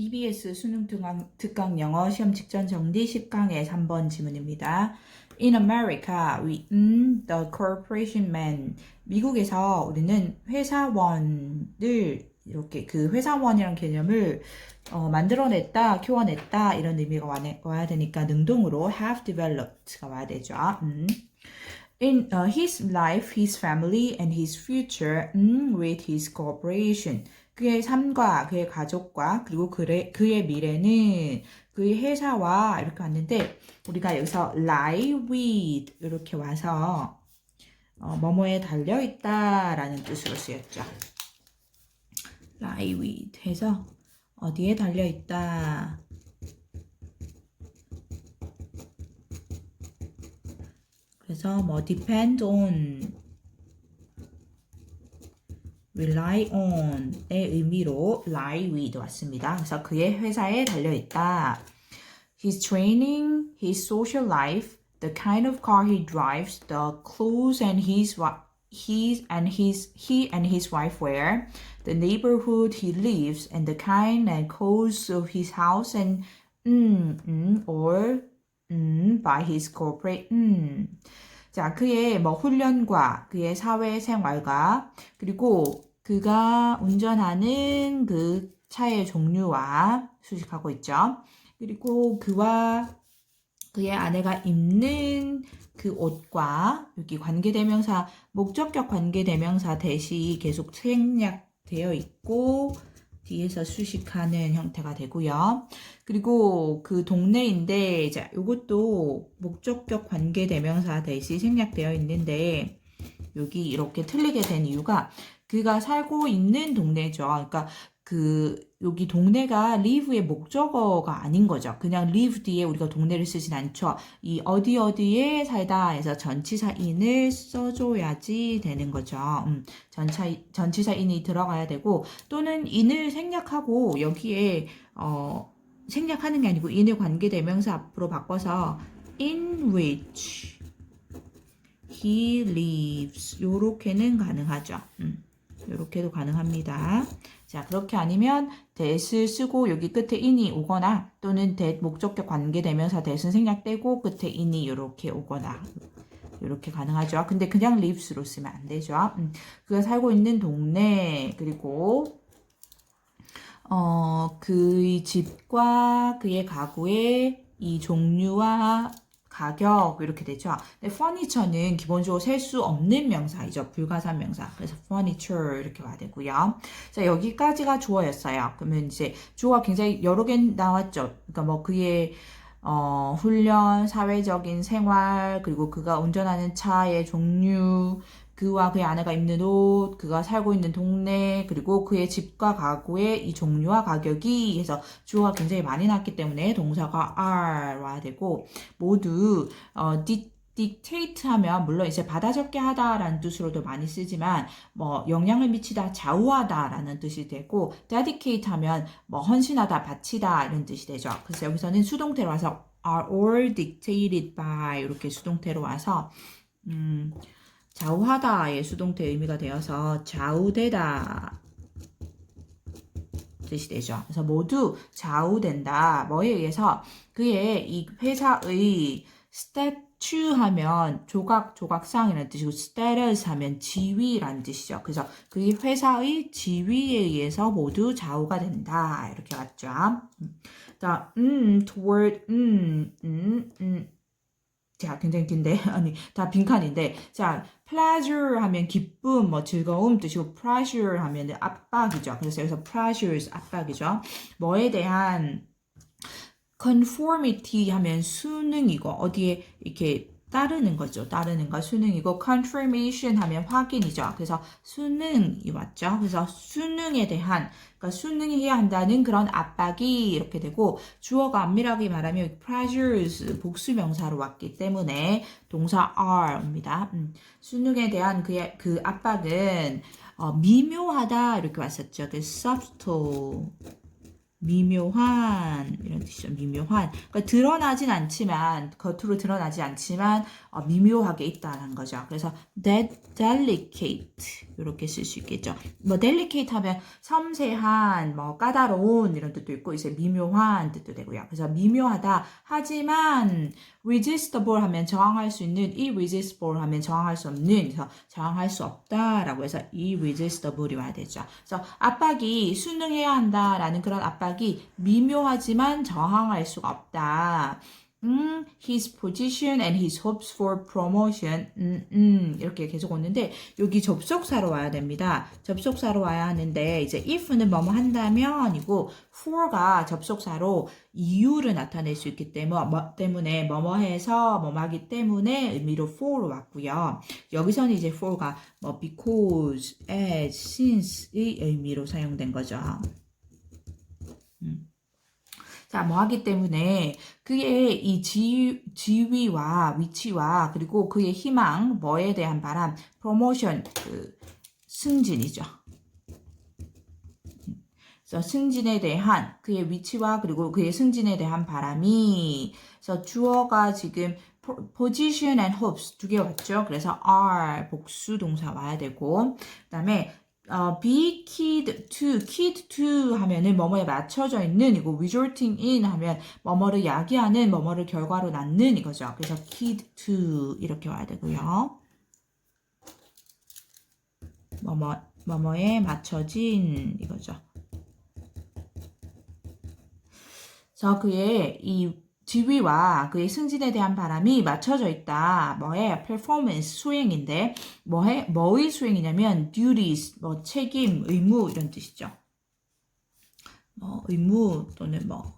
EBS 수능 특강, 특강 영어 시험 직전 정리 10강의 3번 지문입니다. In America, we, mm, the corporation man. 미국에서 우리는 회사원을 이렇게 그 회사원이란 개념을 어, 만들어냈다, 키워냈다 이런 의미가 와, 와야 되니까 능동으로 have developed가 와야 되죠. 음. In uh, his life, his family, and his future mm, with his corporation. 그의 삶과 그의 가족과 그리고 그의, 그의 미래는 그의 회사와 이렇게 왔는데 우리가 여기서 lie with 이렇게 와서 어, 뭐뭐에 달려 있다라는 뜻으로 쓰였죠. lie with 해서 어디에 달려 있다. 그래서 뭐 depend on, rely on의 의미로 lie with 왔습니다. 그래서 그의 회사에 달려 있다. His training, his social life, the kind of car he drives, the clothes and his wi- his and his he and his wife wear, the neighborhood he lives, and the kind and cause of his house and mm, mm, or mm, by his corporate mm. 자, 그의 뭐 훈련과 그의 사회 생활과 그리고 그가 운전하는 그 차의 종류와 수식하고 있죠. 그리고 그와 그의 아내가 입는 그 옷과 여기 관계대명사 목적격 관계대명사 대시 계속 생략되어 있고 뒤에서 수식하는 형태가 되고요. 그리고 그 동네인데 이제 이것도 목적격 관계대명사 대시 생략되어 있는데 여기 이렇게 틀리게 된 이유가 그가 살고 있는 동네죠. 그러니까 그 여기 동네가 live의 목적어가 아닌 거죠. 그냥 live 뒤에 우리가 동네를 쓰진 않죠. 이 어디 어디에 살다 해서 전치사 in을 써줘야지 되는 거죠. 음, 전차, 전치사 in이 들어가야 되고 또는 in을 생략하고 여기에 어, 생략하는 게 아니고 in을 관계대명사 앞으로 바꿔서 in which he lives 요렇게는 가능하죠. 음. 이렇게도 가능합니다. 자, 그렇게 아니면 that을 쓰고 여기 끝에 in이 오거나 또는 that 목적격 관계대명사 that은 생략되고 끝에 in이 이렇게 오거나 이렇게 가능하죠. 근데 그냥 lives로 쓰면 안 되죠. 음, 그가 살고 있는 동네 그리고 어, 그의 집과 그의 가구의 이 종류와 가격 이렇게 되죠. 근데 furniture는 기본적으로 셀 수 없는 명사이죠. 불가산 명사. 그래서 furniture 이렇게 와야 되고요. 자 여기까지가 주어였어요. 그러면 이제 주어가 굉장히 여러 개 나왔죠. 그러니까 뭐 그의 어, 훈련, 사회적인 생활, 그리고 그가 운전하는 차의 종류, 그와 그의 아내가 입는 옷, 그가 살고 있는 동네, 그리고 그의 집과 가구의 이 종류와 가격이 해서 주어가 굉장히 많이 나왔기 때문에 동사가 are 와야 되고 모두 어, di, dictate 하면 물론 이제 받아 적게 하다라는 뜻으로도 많이 쓰지만 뭐 영향을 미치다, 좌우하다라는 뜻이 되고 dedicate 하면 뭐 헌신하다, 바치다 이런 뜻이 되죠. 그래서 여기서는 수동태로 와서 are all dictated by 이렇게 수동태로 와서 음, 좌우하다의 수동태 의미가 되어서 좌우되다 뜻이 되죠. 그래서 모두 좌우된다. 뭐에 의해서 그의 이 회사의 스태츄 하면 조각 조각상이라는 뜻이고 스테러스 하면 지위라는 뜻이죠. 그래서 그의 회사의 지위에 의해서 모두 좌우가 된다. 이렇게 왔죠. 자, 음, toward, 음, 음, 음. 자, 굉장히 긴데. 아니, 다 빈칸인데. 자, pleasure 하면 기쁨, 뭐 즐거움 뜻이고 pressure 하면 압박이죠. 그래서 여기서 pressures 압박이죠. 뭐에 대한 conformity 하면 수능이고 어디에 이렇게 따르는 거죠. 따르는 거 수능이고 confirmation 하면 확인이죠. 그래서 수능이 왔죠. 그래서 수능에 대한 그러니까 수능해야 한다는 그런 압박이 이렇게 되고 주어가 엄밀하게 말하면 pressures 복수 명사로 왔기 때문에 동사 are입니다. 음, 수능에 대한 그의 그 압박은 어, 미묘하다 이렇게 왔었죠. 그 subtle 미묘한 이런 뜻이죠. 미묘한. 그러니까 드러나진 않지만 겉으로 드러나지 않지만 어, 미묘하게 있다는 거죠. 그래서 de- delicate 이렇게 쓸 수 있겠죠. 뭐 delicate 하면 섬세한, 뭐 까다로운 이런 뜻도 있고 이제 미묘한 뜻도 되고요. 그래서 미묘하다 하지만 resistible 하면 저항할 수 있는 irresistible 하면 저항할 수 없는 그래서 저항할 수 없다라고 해서 irresistible이 와야 되죠. 그래서 압박이 순응해야 한다라는 그런 압박이 미묘하지만 저항할 수가 없다. 음, his position and his hopes for promotion. 음, 음, 이렇게 계속 오는데, 여기 접속사로 와야 됩니다. 접속사로 와야 하는데, 이제 if는 뭐뭐 한다면이고, for가 접속사로 이유를 나타낼 수 있기 때문에, 뭐, 때문에 뭐뭐 해서 뭐뭐 하기 때문에 의미로 for로 왔고요. 여기서는 이제 for가 뭐 because, as, since의 의미로 사용된 거죠. 자, 뭐 하기 때문에 그의 이 지, 지위와 위치와 그리고 그의 희망, 뭐에 대한 바람, 프로모션, 그 승진이죠. 그래서 승진에 대한 그의 위치와 그리고 그의 승진에 대한 바람이 그래서 주어가 지금 position and hopes 두 개 왔죠. 그래서 are 복수 동사 와야 되고 그다음에 어, be keyed to, keyed to 하면은 뭐뭐에 맞춰져 있는 이고 resulting in 하면 뭐뭐를 야기하는 뭐뭐를 결과로 낳는 이거죠. 그래서 keyed to 이렇게 와야 되고요. 뭐뭐 뭐뭐에 맞춰진 이거죠. 그래서 그의 이 지위와 그의 승진에 대한 바람이 맞춰져 있다. 뭐에 performance 수행인데 뭐해 뭐의 수행이냐면 duties 뭐 책임, 의무 이런 뜻이죠. 뭐 의무 또는 뭐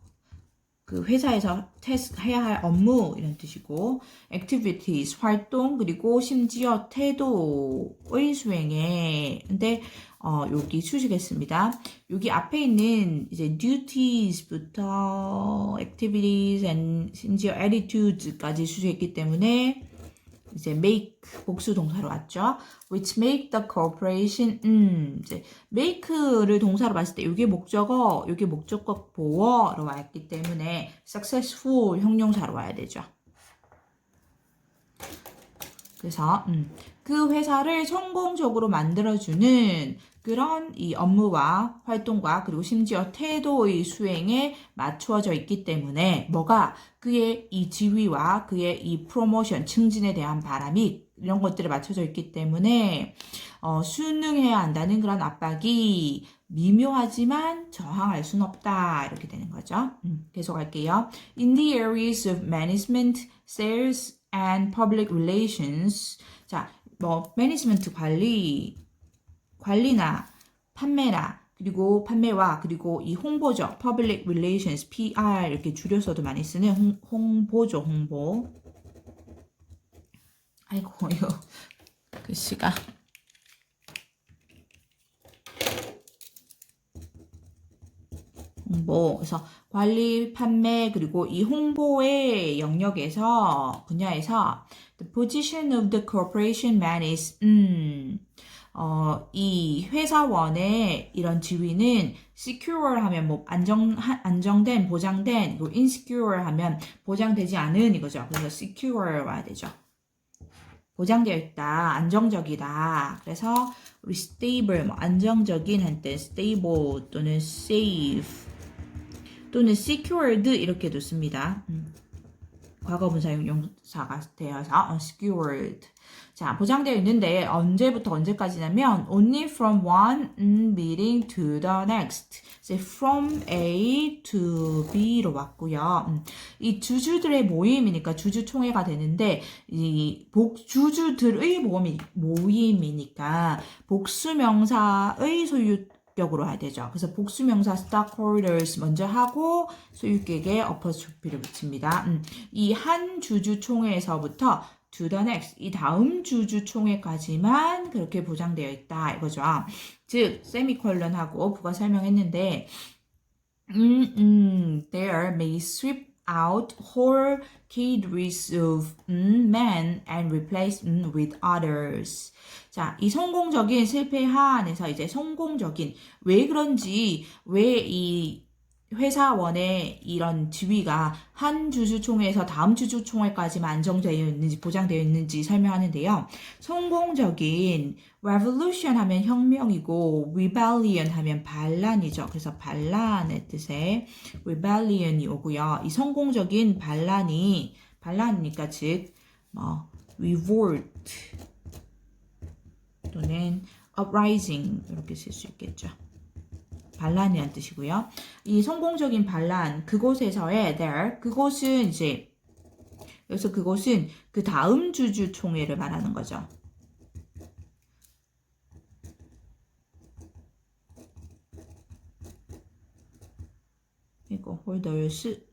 그 회사에서 테스트 해야 할 업무 이런 뜻이고 activities 활동 그리고 심지어 태도의 수행에 근데 어, 여기 수식했습니다. 여기 앞에 있는 이제 duties부터 activities and 심지어 attitudes까지 수식했기 때문에 이제 make 복수 동사로 왔죠. which make the corporation 음 이제 make를 동사로 봤을 때 이게 목적어, 이게 목적어 보어로 왔기 때문에 successful 형용사로 와야 되죠. 그래서 음, 그 회사를 성공적으로 만들어주는 그런 이 업무와 활동과 그리고 심지어 태도의 수행에 맞추어져 있기 때문에 뭐가 그의 이 지위와 그의 이 프로모션 증진에 대한 바람이 이런 것들에 맞춰져 있기 때문에 어, 순응해야 한다는 그런 압박이 미묘하지만 저항할 수는 없다 이렇게 되는 거죠. 음, 계속 할게요. In the areas of management, sales and public relations. 자, 뭐 매니지먼트 관리 관리나 판매나 그리고 판매와 그리고 이 홍보죠. Public Relations, PR 이렇게 줄여서도 많이 쓰는 홍, 홍보죠. 홍보. 아이고 이거 글씨가 홍보. 그래서 관리, 판매 그리고 이 홍보의 영역에서 분야에서 the position of the corporation man is 음 어, 이 회사원의 이런 지위는 secure 하면 뭐 안정 안정된 보장된 그리고 insecure 하면 보장되지 않은 이거죠. 그래서 secure 와야 되죠. 보장되어 있다, 안정적이다. 그래서 우리 stable 뭐 안정적인 한때 stable 또는 safe 또는 secured 이렇게도 씁니다. 음. 과거분사 용사가 되어서 secured. 자, 보장되어 있는데 언제부터 언제까지냐면 only from one meeting to the next. 이제 from A to B로 왔고요. 음, 이 주주들의 모임이니까 주주 총회가 되는데 이 복, 주주들의 모임, 모임이니까 복수명사의 소유 격으로 해야 되죠. 그래서 복수명사 stockholders 먼저 하고 소유격에 어퍼스트로피를 붙입니다. 음, 이한 주주총회에서부터 to the next 이 다음 주주총회까지만 그렇게 보장되어 있다 이거죠. 즉 세미콜론하고 부가 설명했는데 음, 음, there may sweep out whole cadres of mm, men and replace mm, with others. 자, 이 성공적인 실패 하안에서 이제 성공적인 왜 그런지 왜이 회사원의 이런 지위가 한 주주총회에서 다음 주주총회까지만 안정되어 있는지 보장되어 있는지 설명하는데요. 성공적인 revolution 하면 혁명이고 rebellion 하면 반란이죠. 그래서 반란의 뜻의 rebellion이 오고요. 이 성공적인 반란이 반란이니까 즉뭐 revolt 또는 uprising 이렇게 쓸 수 있겠죠. 반란이란 뜻이고요. 이 성공적인 반란 그곳에서의 there 그곳은 이제 여기서 그곳은 그 다음 주주 총회를 말하는 거죠. 이거 홀더스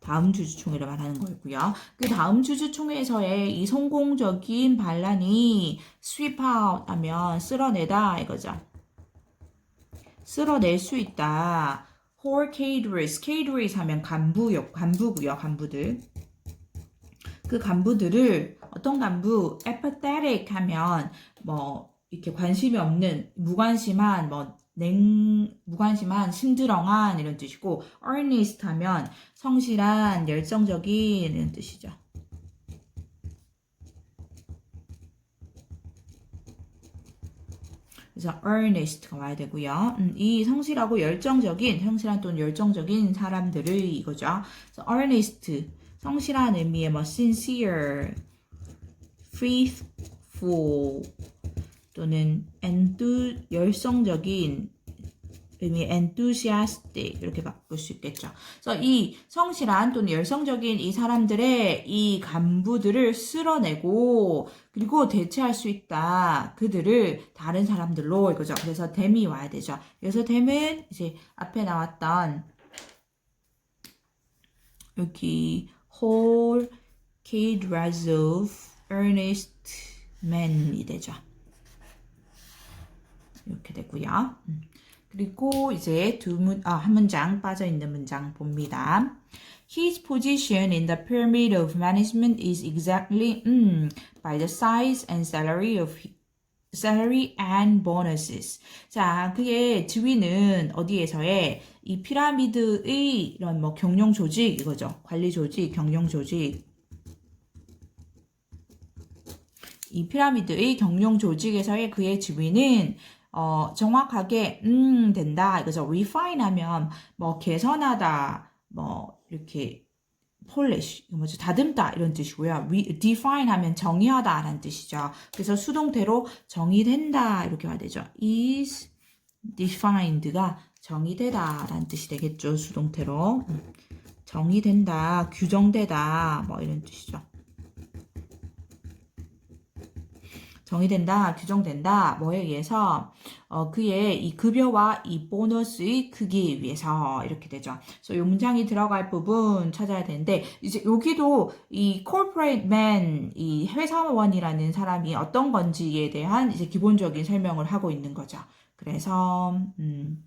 다음 주주총회를 말하는 거고요. 그 다음 주주총회에서의 이 성공적인 반란이 sweep out 하면 쓸어내다 이거죠. 쓸어낼 수 있다. whole cadres, cadres 하면 간부요, 간부고요, 간부들. 그 간부들을 어떤 간부, apathetic 하면 뭐 이렇게 관심이 없는, 무관심한, 뭐 냉, 무관심한, 심드렁한 이런 뜻이고 earnest 하면 성실한, 열정적인 이런 뜻이죠. 그래서 earnest가 와야 되고요. 음, 이 성실하고 열정적인, 성실한 또는 열정적인 사람들을 이거죠. 그래서 earnest, 성실한 의미의 뭐 sincere, faithful 또는 enthu, 열성적인 의미 enthusiastic 이렇게 바꿀 수 있겠죠. 그래서 이 성실한 또는 열성적인 이 사람들의 이 간부들을 쓸어내고 그리고 대체할 수 있다. 그들을 다른 사람들로 이거죠. 그래서 댐이 와야 되죠. 그래서 댐은 이제 앞에 나왔던 여기 whole cadres of earnest men이 되죠. 이렇게 되고요. 음. 그리고 이제 두 문, 아, 한 문장 빠져 있는 문장 봅니다. His position in the pyramid of management is exactly mm, by the size and salary of salary and bonuses. 자, 그의 지위는 어디에서의 이 피라미드의 이런 뭐 경영 조직 이거죠. 관리 조직, 경영 조직. 이 피라미드의 경영 조직에서의 그의 지위는 어, 정확하게 음 된다 이거죠. refine 하면 뭐 개선하다 뭐 이렇게 polish 뭐죠 다듬다 이런 뜻이고요. Define 하면 정의하다라는 뜻이죠. 그래서 수동태로 정의된다 이렇게 해야 되죠. is defined가 정의되다라는 뜻이 되겠죠. 수동태로 정의된다, 규정되다 뭐 이런 뜻이죠. 정의된다, 규정된다, 뭐에 의해서 어, 그의 이 급여와 이 보너스의 크기에 의해서 이렇게 되죠. 그래서 이 문장이 들어갈 부분 찾아야 되는데 이제 여기도 이 corporate man, 이 회사원이라는 사람이 어떤 건지에 대한 이제 기본적인 설명을 하고 있는 거죠. 그래서 음,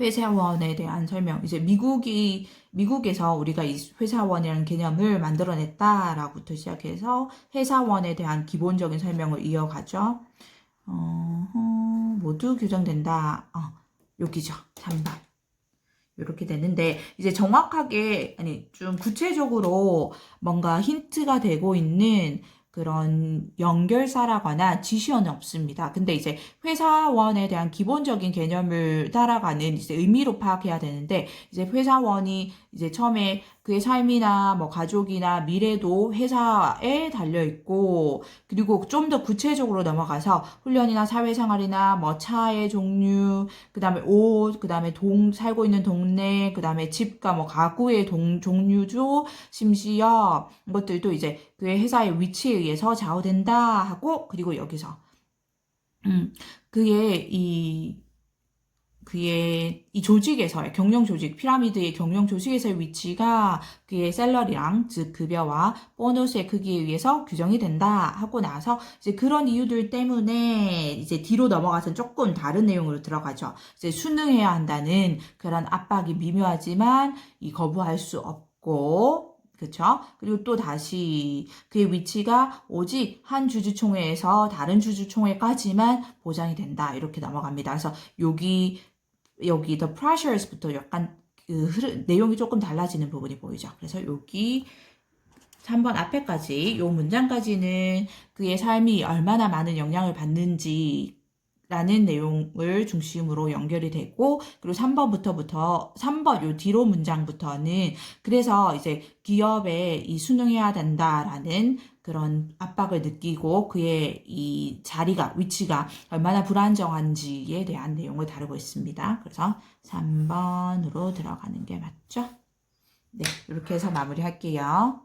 회사원에 대한 설명. 이제 미국이, 미국에서 우리가 이 회사원이라는 개념을 만들어냈다라고부터 시작해서 회사원에 대한 기본적인 설명을 이어가죠. 어, 모두 규정된다. 어, 여기죠. 3번. 이렇게 되는데 이제 정확하게 아니 좀 구체적으로 뭔가 힌트가 되고 있는 그런 연결사라거나 지시어는 없습니다. 근데 이제 회사원에 대한 기본적인 개념을 따라가는 이제 의미로 파악해야 되는데 이제 회사원이 이제 처음에 그의 삶이나 뭐 가족이나 미래도 회사에 달려 있고 그리고 좀 더 구체적으로 넘어가서 훈련이나 사회생활이나 뭐 차의 종류 그다음에 옷 그다음에 동 살고 있는 동네 그다음에 집과 뭐 가구의 동 종류죠. 심지어 이것들도 이제 그의 회사의 위치에 의해서 좌우된다 하고 그리고 여기서 음 그의 이 그의 이 조직에서의 경영 조직 피라미드의 경영 조직에서의 위치가 그의 셀러리랑 즉 급여와 보너스의 크기에 의해서 규정이 된다 하고 나서 이제 그런 이유들 때문에 이제 뒤로 넘어가서 조금 다른 내용으로 들어가죠. 이제 수능해야 한다는 그런 압박이 미묘하지만 이 거부할 수 없고 그쵸? 그리고 또 다시 그의 위치가 오직 한 주주총회에서 다른 주주총회까지만 보장이 된다. 이렇게 넘어갑니다. 그래서 여기 여기 the pressures부터 약간 그 흐르, 내용이 조금 달라지는 부분이 보이죠. 그래서 여기 3번 앞에까지 요 문장까지는 그의 삶이 얼마나 많은 영향을 받는지 라는 내용을 중심으로 연결이 되고 그리고 3번부터부터 3번 요 뒤로 문장부터는 그래서 이제 기업에 이 순응해야 된다라는 그런 압박을 느끼고 그의 이 자리가 위치가 얼마나 불안정한지에 대한 내용을 다루고 있습니다. 그래서 3번으로 들어가는 게 맞죠? 네, 이렇게 해서 마무리할게요.